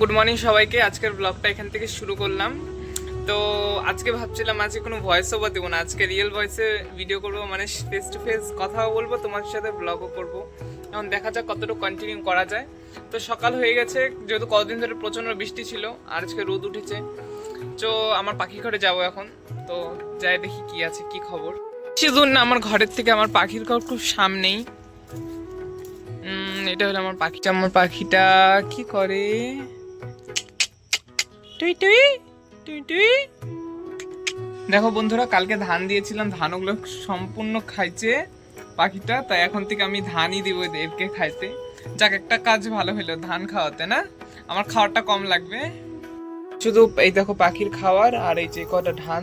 Good morning সবাইকে। আজকের ব্লগটা এখান থেকে শুরু করলাম। তো আজকে ভাবছিলাম আজকে কোনো ভয়েস ওভার দেবো না। আজকে রিয়েল ভয়েসে ভিডিও করব মানে ফেস টু ফেস কথাও বলব তোমার সাথে ব্লগও করব। এখন দেখা যাক কতটুকু কন্টিনিউ করা যায়। তো সকাল হয়ে গেছে, যেহেতু কতদিন ধরে প্রচণ্ড বৃষ্টি ছিল, আর আজকে রোদ উঠেছে। তো আমার পাখি ঘরে যাব এখন। তো যাই দেখি কি আছে, কি খবর। বেশি না, আমার ঘরের থেকে আমার পাখির ঘর খুব সামনেই। এটা হলো আমার পাখিটা। আমার পাখিটা কি করে? টুই টুই টুই টুই। দেখো বন্ধুরা, কালকে ধান দিয়েছিলাম, ধানগুলো সম্পূর্ণ খাইছে পাখিটা, তাই এখন থেকে আমি ধানই দিব এদেরকে খাইতে। যাক, একটা কাজ ভালো হলো ধান খাওয়াতে, না? আমার খাওয়ারটা কম লাগবে। শুধু এই দেখো পাখির খাওয়ার আর এই যে কটা ধান,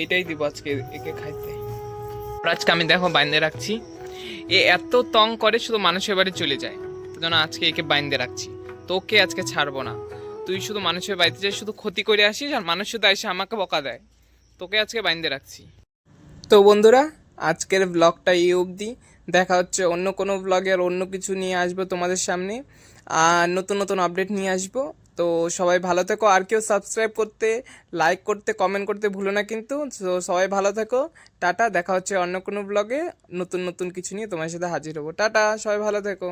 এইটাই দিব আজকে একে খাইতে। আজকে আমি দেখো বাইন্দে রাখছি। এ এত তং করে শুধু মানুষের বাড়ি চলে যায় জন্য আজকে একে বাইন্দে রাখছি। তোকে আজকে ছাড়বো না। তুই শুধু মানুষের বাড়িতে যাই, শুধু ক্ষতি করে আসিস আর মানুষ শুধু এসে আমাকে বকা দেয়। তোকে আজকে বাইন্দে রাখছি। তো বন্ধুরা, আজকের ব্লগটা এই অবধি। দেখা হচ্ছে অন্য কোনো ব্লগে আর অন্য কিছু নিয়ে আসব তোমাদের সামনে। আর নতুন নতুন আপডেট নিয়ে আসব। তো সবাই ভালো থেকো। আর কেউ সাবস্ক্রাইব করতে লাইক করতে কমেন্ট করতে ভুলো না কিন্তু। তো সবাই ভালো থেকো। টাটা। দেখা হচ্ছে অন্য কোনো ব্লগে নতুন নতুন কিছু নিয়ে তোমার সাথে হাজির হব। টাটা। সবাই ভালো থেকো।